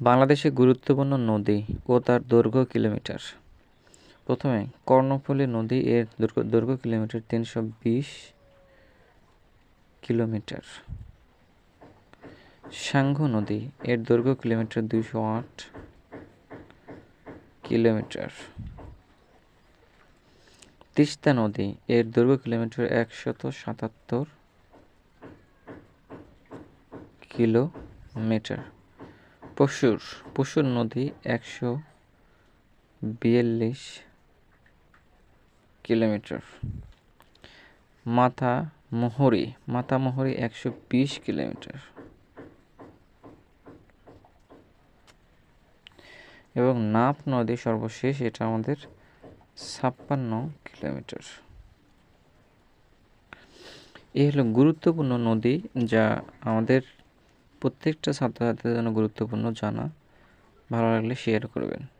বাংলাদেশে গুরুত্বপূর্ণ নদী ও তার দৈর্ঘ্য কিলোমিটার। প্রথমে কর্ণফুলী নদী এর দৈর্ঘ্য দৈর্ঘ্য কিলোমিটার তিনশো বিশ কিলোমিটার। সাঙ্গু নদী এর দৈর্ঘ্য কিলোমিটার দুইশো আট কিলোমিটার। তিস্তা নদী এর দৈর্ঘ্য কিলোমিটার একশত সাতাত্তর কিলোমিটার। পশুর পশুর নদী একশো বিয়াল্লিশ কিলোমিটার। মাথা মোহরি মাথা মোহরি একশো বিশ কিলোমিটার। এবং নাপ নদী সর্বশেষ, এটা আমাদের ছাপ্পান্ন কিলোমিটার। এই হলো গুরুত্বপূর্ণ নদী যা আমাদের প্রত্যেকটা ছাত্রছাত্রীদের জন্য গুরুত্বপূর্ণ জানা। ভালো লাগলে শেয়ার করবেন।